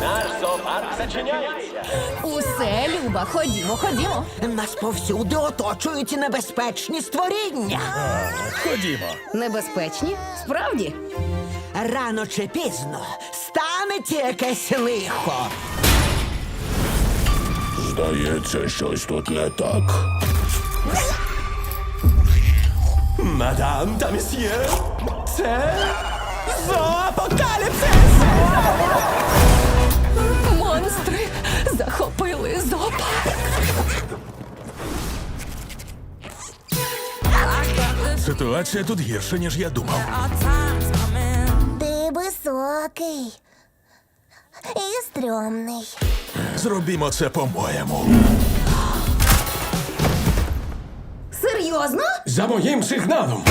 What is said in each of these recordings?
Наш зоопарк зачиняється. Усе, Люба, ходімо, ходімо. Нас повсюди оточують небезпечні створіння. Ходімо. Небезпечні? Справді? Рано чи пізно станеться якесь лихо. Здається, щось тут не так. Мадам та месьє, це зоопокаліпсис! Захопили зоопарк. Ситуація тут гірша, ніж я думав. Ти високий і стрьомний. Зробімо це по-моєму. Серйозно? За моїм сигналом!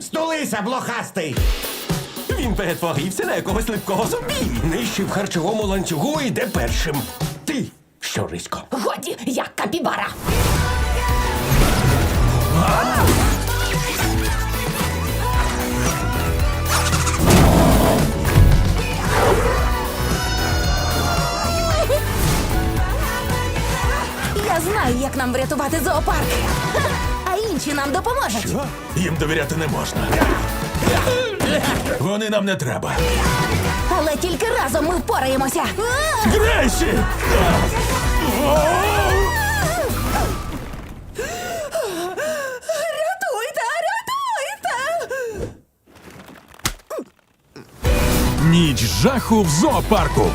Стулися, блохастий! Він перетворився на якогось липкого зомбі. Нижче в харчовому ланцюгу йде першим. Ти, що рисько? Годі, як капібара. Я знаю, як нам врятувати зоопарк. А інші нам допоможуть. Що? Їм довіряти не можна. Вони нам не треба. Але тільки разом ми впораємося. Грейсі! Рятуйте, рятуйте! Ніч жаху в зоопарку.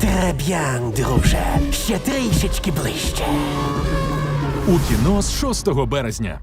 Треб'ян, друже. Ще трішечки ближче. У кіно з 6 березня.